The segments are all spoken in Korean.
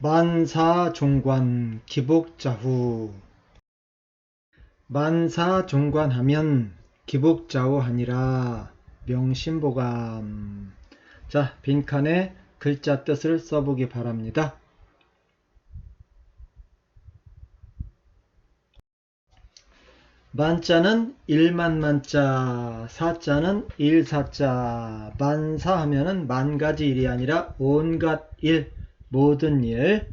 만사종관 기복자후. 만사종관하면 기복자후하니라. 명심보감. 자 빈칸에 글자 뜻을 써보기 바랍니다. 만자는 일만만자, 사자는 일사자, 만사하면은 만 가지 일이 아니라 온갖 일, 모든 일,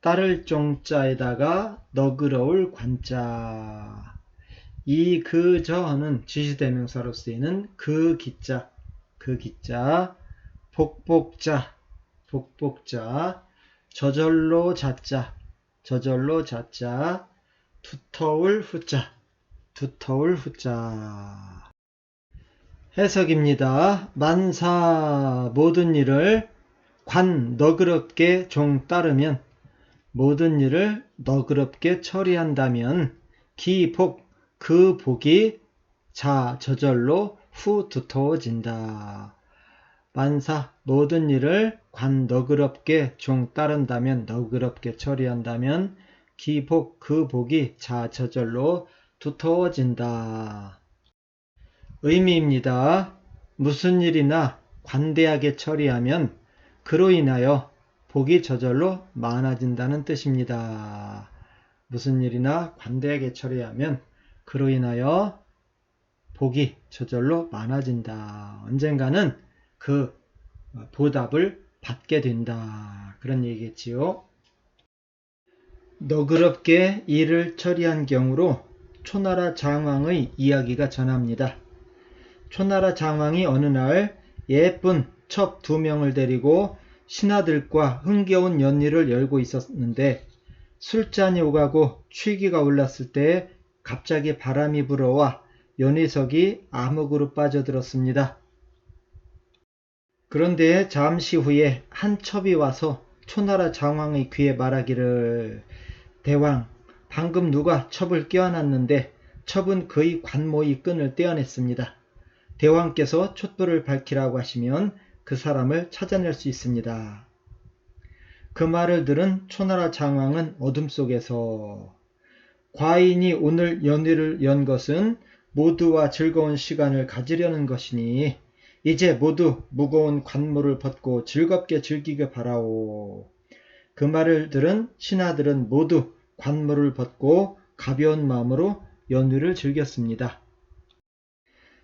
따를 종자에다가 너그러울 관자. 이, 그, 저는 지시대명사로 쓰이는 그 기자, 그 기자, 복복자, 복복자, 저절로 자자, 저절로 자자, 두터울 후자, 두터울 후자. 해석입니다. 만사 모든 일을 관 너그럽게 종 따르면 모든 일을 너그럽게 처리한다면 기복 그 복이 자 저절로 후 두터워진다. 만사 모든 일을 관 너그럽게 종 따른다면 너그럽게 처리한다면 기복 그 복이 자 저절로 두터워진다. 의미입니다. 무슨 일이나 관대하게 처리하면 그로 인하여 복이 저절로 많아진다는 뜻입니다. 무슨 일이나 관대하게 처리하면 그로 인하여 복이 저절로 많아진다. 언젠가는 그 보답을 받게 된다. 그런 얘기겠지요. 너그럽게 일을 처리한 경우로 초나라 장왕의 이야기가 전합니다. 초나라 장왕이 어느 날 예쁜 첩 두 명을 데리고 신하들과 흥겨운 연일을 열고 있었는데 술잔이 오가고 취기가 올랐을 때 갑자기 바람이 불어와 연희석이 암흑으로 빠져들었습니다. 그런데 잠시 후에 한 첩이 와서 초나라 장왕의 귀에 말하기를 대왕 방금 누가 첩을 껴안았는데 첩은 그의 관모의 끈을 떼어냈습니다. 대왕께서 촛불을 밝히라고 하시면 그 사람을 찾아낼 수 있습니다. 그 말을 들은 초나라 장왕은 어둠 속에서 과인이 오늘 연회를 연 것은 모두와 즐거운 시간을 가지려는 것이니 이제 모두 무거운 관모를 벗고 즐겁게 즐기게 바라오. 그 말을 들은 신하들은 모두 관모를 벗고 가벼운 마음으로 연휴를 즐겼습니다.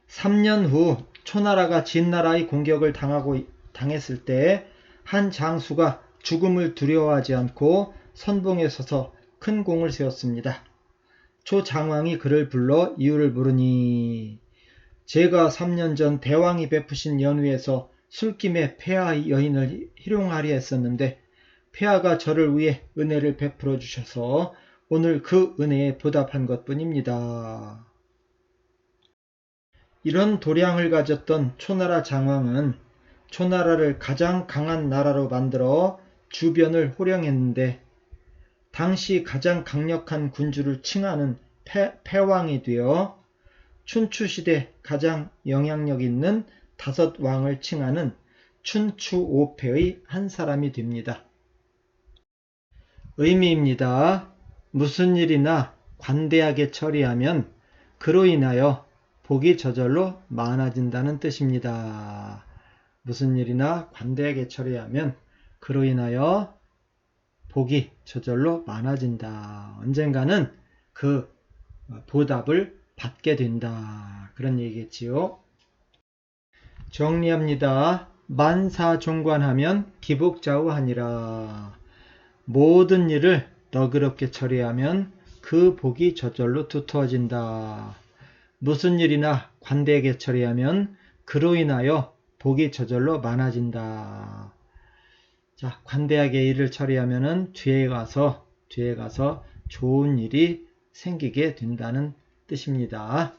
3년 후 초나라가 진나라의 공격을 당하고 당했을 때한 장수가 죽음을 두려워하지 않고 선봉에 서서 큰 공을 세웠습니다. 초 장왕이 그를 불러 이유를 물으니 제가 3년 전 대왕이 베푸신 연후에서 술김에 폐하 여인을 희롱하려 했었는데 폐하가 저를 위해 은혜를 베풀어 주셔서 오늘 그 은혜에 보답한 것 뿐입니다. 이런 도량을 가졌던 초나라 장왕은 초나라를 가장 강한 나라로 만들어 주변을 호령했는데 당시 가장 강력한 군주를 칭하는 패, 패왕이 되어 춘추시대 가장 영향력 있는 다섯 왕을 칭하는 춘추오패의 한 사람이 됩니다. 의미입니다. 무슨 일이나 관대하게 처리하면 그로 인하여 복이 저절로 많아진다는 뜻입니다. 무슨 일이나 관대하게 처리하면 그로 인하여 복이 저절로 많아진다. 언젠가는 그 보답을 받게 된다. 그런 얘기겠지요. 정리합니다. 만사종관하면 기복자우하니라. 모든 일을 너그럽게 처리하면 그 복이 저절로 두터워진다. 무슨 일이나 관대하게 처리하면 그로 인하여 복이 저절로 많아진다. 자, 관대하게 일을 처리하면은 뒤에 가서, 뒤에 가서 좋은 일이 생기게 된다는 뜻입니다.